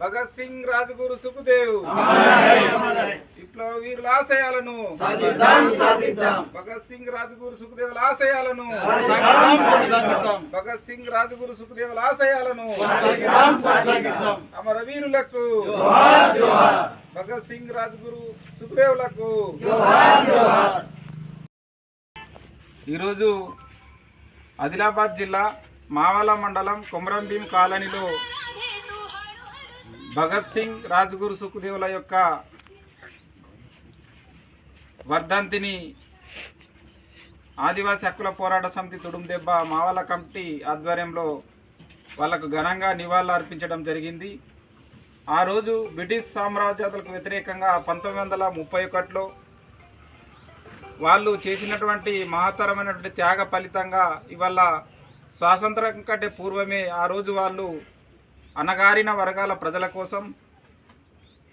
భగత్ సింగ్ రాజగురు సుఖదేవ్. విప్లవ వీరుల ఆశయాలను భగత్ సింగ్ రాజగురు సుఖదేవుల ఆశయాలను భగత్ సింగ్ రాజగురు సుఖదేవుల ఆశయాలను జోహార్ జోహార్. భగత్ సింగ్ రాజగురు సుఖదేవులకు. ఈరోజు ఆదిలాబాద్ జిల్లా మావల మండలం కొమరంభీం కాలనీలో భగత్ సింగ్ రాజ్గురు సుఖదేవుల యొక్క వర్ధంతిని ఆదివాసీ హక్కుల పోరాట సమితి తుడుందెబ్బ మావల కమిటీ ఆధ్వర్యంలో వాళ్ళకు ఘనంగా నివాళులు అర్పించడం జరిగింది. ఆ రోజు బ్రిటిష్ సామ్రాజ్యాలకు వ్యతిరేకంగా పంతొమ్మిది వందల ముప్పై ఒకటిలో వాళ్ళు చేసినటువంటి మహత్తరమైనటువంటి త్యాగ ఫలితంగా ఇవాళ స్వాతంత్రం కంటే పూర్వమే ఆ రోజు వాళ్ళు అణగారిన వర్గాల ప్రజల కోసం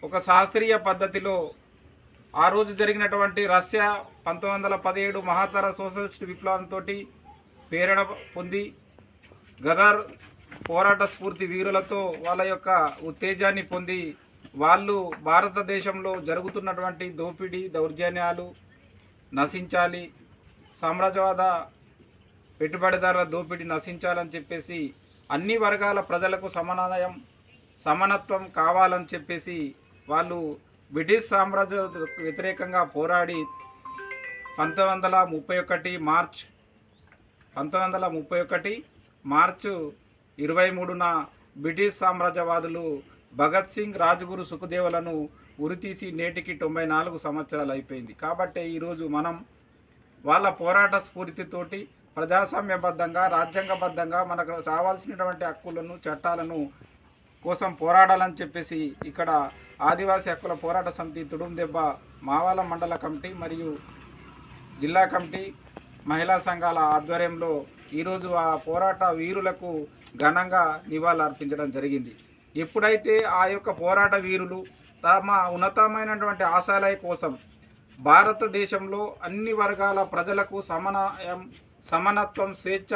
ఒక శాస్త్రీయ పద్ధతిలో ఆ రోజు జరిగినటువంటి రష్యా పంతొమ్మిది వందల పదిహేడు మహాతర సోషలిస్ట్ విప్లవంతో ప్రేరణ పొంది గదర్ పోరాట స్ఫూర్తి వీరులతో వాళ్ళ యొక్క ఉత్తేజాన్ని పొంది వాళ్ళు భారతదేశంలో జరుగుతున్నటువంటి దోపిడీ దౌర్జన్యాలు నశించాలి సామ్రాజ్యవాద పెట్టుబడిదారుల దోపిడీ నశించాలని చెప్పేసి అన్ని వర్గాల ప్రజలకు సమన్వయం సమానత్వం కావాలని చెప్పేసి వాళ్ళు బ్రిటిష్ సామ్రాజ్య వ్యతిరేకంగా పోరాడి పంతొమ్మిది వందల ముప్పై ఒకటి మార్చ్ పంతొమ్మిది వందల ముప్పై ఒకటి మార్చు ఇరవై మూడున బ్రిటిష్ సామ్రాజ్యవాదులు భగత్ సింగ్ రాజగురు సుఖదేవులను ఉరితీసి నేటికి తొంభై నాలుగు సంవత్సరాలు అయిపోయింది. కాబట్టి ఈరోజు మనం వాళ్ళ పోరాట స్ఫూర్తితోటి ప్రజాస్వామ్యబద్ధంగా రాజ్యాంగబద్ధంగా మనకు కావాల్సినటువంటి హక్కులను చట్టాలను కోసం పోరాడాలని చెప్పేసి ఇక్కడ ఆదివాసీ హక్కుల పోరాట సమితి తుడుం దెబ్బ మావాల మండల కమిటీ మరియు జిల్లా కమిటీ మహిళా సంఘాల ఆధ్వర్యంలో ఈరోజు ఆ పోరాట వీరులకు ఘనంగా నివాళులర్పించడం జరిగింది. ఎప్పుడైతే ఆ యొక్క పోరాట వీరులు తమ ఉన్నతమైనటువంటి ఆశయాల కోసం భారతదేశంలో అన్ని వర్గాల ప్రజలకు సమానం సమానత్వం స్వేచ్ఛ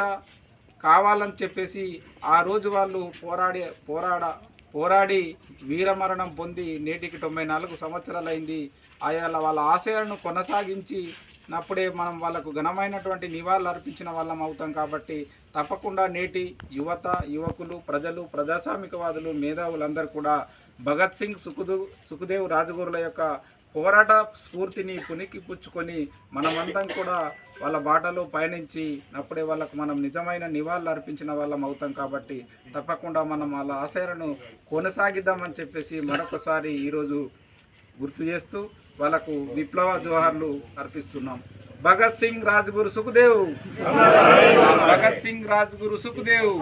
కావాలని చెప్పేసి ఆ రోజు వాళ్ళు పోరాడి పోరాడ పోరాడి వీరమరణం పొంది నేటికి తొంభై నాలుగు సంవత్సరాలైంది. ఆయా వాళ్ళ ఆశయాలను కొనసాగించి నప్పుడే మనం వాళ్ళకు ఘనమైనటువంటి నివాళులు అర్పించిన వాళ్ళం అవుతాం కాబట్టి తప్పకుండా నేటి యువత యువకులు ప్రజలు ప్రజాస్వామికవాదులు మేధావులందరూ కూడా భగత్ సింగ్ సుఖదు సుఖదేవ్ రాజగురుల యొక్క పోరాట స్ఫూర్తిని పుణికిపుచ్చుకొని పుచ్చుకొని కూడా వాళ్ళ బాటలో పయనించి అప్పుడే వాళ్ళకు మనం నిజమైన నివాళులు అర్పించిన వాళ్ళం అవుతాం కాబట్టి తప్పకుండా మనం వాళ్ళ ఆశయాలను కొనసాగిద్దామని చెప్పేసి మరొకసారి ఈరోజు గుర్తు చేస్తూ వాళ్ళకు విప్లవ జోహార్లు అర్పిస్తున్నాం. భగత్ సింగ్ రాజ్గురు సుఖదేవ్! భగత్ సింగ్ రాజ్గురు సుఖదేవ్!